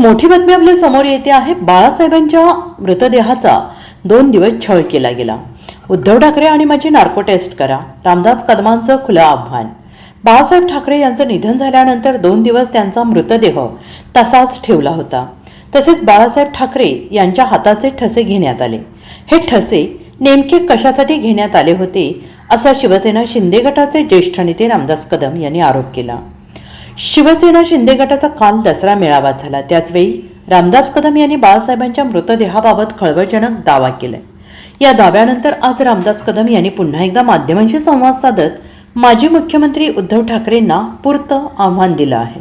मोठी बातमी आपल्यासमोर येते आहे. बाळासाहेबांच्या मृतदेहाचा दोन दिवस छळ केला गेला. उद्धव ठाकरे आणि माझी नार्को टेस्ट करा. रामदास कदमांचं खुलं आव्हान. बाळासाहेब ठाकरे यांचं निधन झाल्यानंतर दोन दिवस त्यांचा मृतदेह तसाच ठेवला होता. तसेच बाळासाहेब ठाकरे यांच्या हाताचे ठसे घेण्यात आले. हे ठसे नेमके कशासाठी घेण्यात आले होते असा शिवसेना शिंदे गटाचे ज्येष्ठ नेते रामदास कदम यांनी आरोप केला. शिवसेना शिंदे गटाचा काल दसरा मेळावा झाला. त्याचवेळी रामदास कदम यांनी बाळासाहेबांच्या मृतदेहाबाबत खळबळजनक दावा केलाय. या दाव्यानंतर आज रामदास कदम यांनी पुन्हा एकदा माध्यमांशी संवाद साधत माजी मुख्यमंत्री उद्धव ठाकरेंना पुरतं आव्हान दिलं आहे.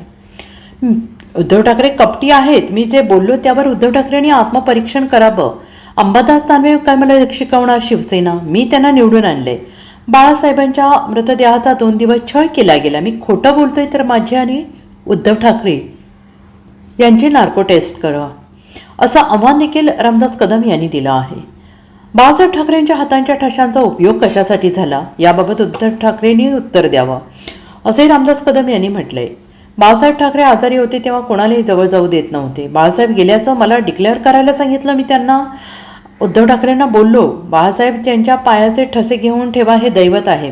उद्धव ठाकरे कपटी आहेत. मी जे बोललो त्यावर उद्धव ठाकरेंनी आत्मपरीक्षण करावं. अंबादास दानवे काय मला शिकवणार? शिवसेना. मी त्यांना निवडून आणले बाळासाहेबांच्या मृतदेहाचा दोन दिवस छळ केला गेला. मी खोटं बोलतोय तर माझी आणि उद्धव ठाकरे यांची नार्को टेस्ट करा. असं आव्हान देखील रामदास कदम यांनी दिलं आहे. बाळासाहेब ठाकरेंच्या हातांच्या ठशांचा उपयोग कशासाठी झाला? याबाबत उद्धव ठाकरेंनी उत्तर द्यावं असे रामदास कदम यांनी म्हटलंय. बाळासाहेब ठाकरे आजारी होते तेव्हा कोणालाही जवळ जाऊ देत नव्हते. बाळासाहेब गेल्याचं मला डिक्लेअर करायला सांगितलं. मी त्यांना उद्धव ठाकरेंना बोललो बाळासाहेब त्यांच्या पायाचे ठसे घेऊन ठेवा हे दैवत आहे.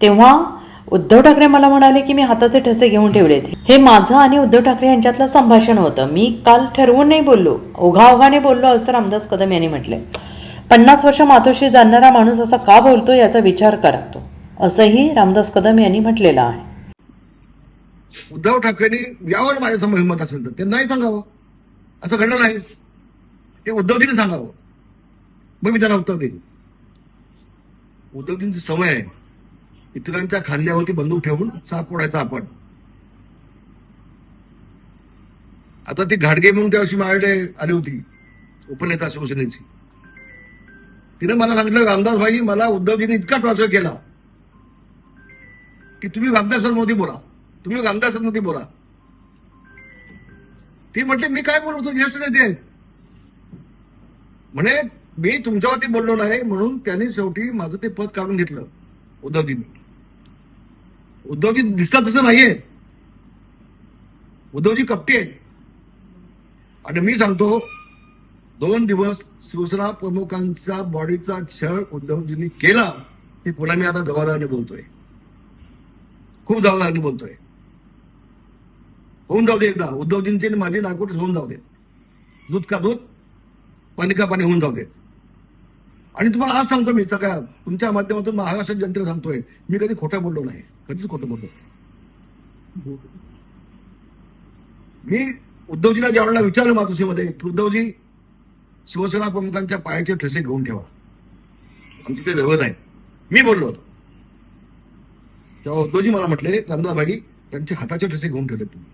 तेव्हा उद्धव ठाकरे मला म्हणाले की मी हाताचे ठसे घेऊन ठेवलेत हे माझं आणि उद्धव ठाकरे यांच्यातलं संभाषण होतं. मी काल ठरवून नाही बोललो ओघाओघाने बोललो असं रामदास कदम यांनी म्हटलंय पन्नास वर्ष मातोश्री जाणणारा माणूस असा का बोलतो याचा विचार करतो असंही रामदास कदम यांनी म्हटलेलं आहे. उद्धव ठाकरेंनी यावर माझ्यासमोर हिंमत असेल तर त्यांनाही सांगावं. असं घडलं नाही. ते उद्धवजीने सांगावं. मग मी त्यांना उत्तर देईन. उद्धवजींची सवय आहे इतरांच्या खांद्यावरती बंदूक ठेवून साप फोडायचा आपण. आता ती घाटगे म्हणून त्या वर्षी माझ्याकडे आली होती उपनेता शिवसेनेची. तिने मला सांगितलं रामदास भाई मला उद्धवजीने इतका टॉर्चर केला की तुम्ही रामदासांमध्ये बोला. तुम्ही रामदासांमध्ये बोला. ती म्हटली मी काय बोलवतो ज्येष्ठ नेते ते म्हणे मी तुमच्यावरती बोललो नाही म्हणून त्यांनी शेवटी माझं ते पद काढून घेतलं. उद्धवजींनी उद्धवजी दिसतात तसं नाहीये. उद्धवजी कपटी आहे आणि मी सांगतो दोन दिवस शिवसेना प्रमुखांचा बॉडीचा छळ उद्धवजींनी केला हे पुन्हा मी आता जबाबदारीने बोलतोय. खूप जबाबदारीने बोलतोय. होऊन जाऊ दे एकदा. उद्धवजींची आणि माझी नागपूर होऊन जाऊ दे. दूध का दूध? पाणी का पाणी होऊन जाऊ दे. आणि तुम्हाला आज सांगतो मी सगळ्या तुमच्या माध्यमातून महाराष्ट्र जनतेला सांगतोय मी कधी खोटं बोललो नाही. कधीच खोटं बोललो मी उद्धवजीला ज्या वेळेला विचारलं मातोश्रीमध्ये की उद्धवजी शिवसेना प्रमुखांच्या पायाचे ठसे घेऊन ठेवा. आमची ते दैवत आहे मी बोललो होतो. तेव्हा उद्धवजी मला म्हटले रामदाबाई त्यांचे हाताचे ठसे घेऊन ठेवले तुम्ही.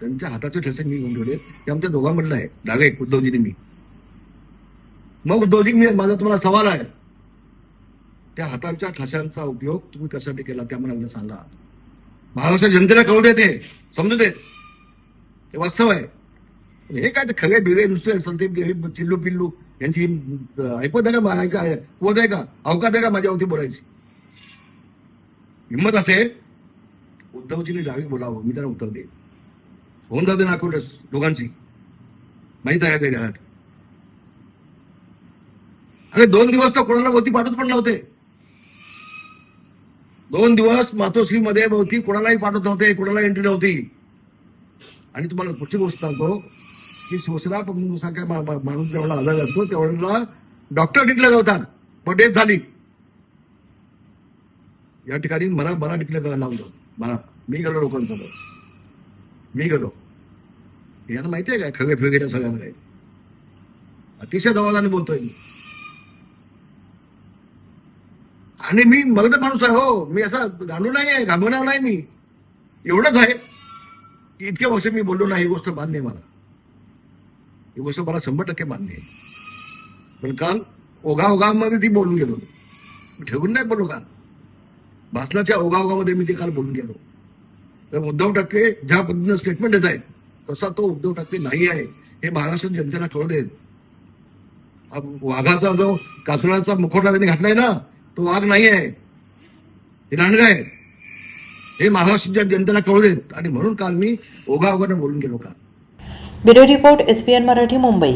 त्यांच्या हाताचे ठसे मी घेऊन ठेवले ते आमच्या दोघांमधलं आहे. डाग एक उद्धवजीने मी. मग उद्धवजी मी माझा तुम्हाला सवाल आहे. त्या हातांच्या ठशांचा उपयोग तुम्ही कशासाठी केला त्या मला सांगा. महाराष्ट्र जनतेला कळू देते समजू दे. ते वास्तव आहे. हे काय ते खरे बिरे नुसते संदीप हे चिल्लू पिल्लू यांची ऐपत आहे का? ऐका आहे का? आहे का? अवकात आहे का? माझ्यावरती बोलायची. हिंमत असेल? उद्धवजीने डावी बोलावं. मी त्यांना उत्तर देईन. होऊन जाते नाकोटच दोघांची. माहीत आहे का घरात अरे दोन दिवस तर कोणाला भोवती पाठवत पण नव्हते. दोन दिवस मातोश्री मध्ये भोवती कोणालाही पाठवत नव्हते कोणाला एंट्री नव्हती. आणि तुम्हाला पुढची गोष्ट सांगतो की शिवसेना प्रमुखांच्या मा- माणूस जेवढा आजार असतो तेवढ्याला डॉक्टर डिक्लेअर होतात. पण डेथ झाली. या ठिकाणी मला मला डिक्लेअर करायला लावलं मला मी गेलो लोकांसोबत मी गेलो. यांना माहिती आहे काय खगे फेगे सगळ्यांना काय अतिशय जबाबदारीने बोलतोय मी. आणि मी मगध माणूस आहे हो. मी असा गांडू नाही आहे घाबरणार नाही मी. एवढंच आहे. की इतक्या वर्ष मी बोललो नाही ही गोष्ट मान्य मला. ही गोष्ट मला शंभर टक्के मान्य आहे. पण काल ओघा ओघामध्ये ती बोलून गेलो. ठेवून नाही बोलू काल भाषणाच्या ओघाओघामध्ये मी ते काल बोलून गेलो. तर उद्धव ठाकरे ज्या पद्धतीनं स्टेटमेंट देत आहेत तसा तो उद्धव ठाकरे नाही आहे. हे महाराष्ट्र जनतेला कळू देत. वाघाचा जो कासराचा मुखवटा त्यांनी घातलाय ना तो वाघ नाही आहे हे लांडगा आहे हे महाराष्ट्राच्या जनतेला कळू देत. आणि म्हणून काल मी ओघाओघानं बोलून गेलो का bureau report SPN Marathi Mumbai.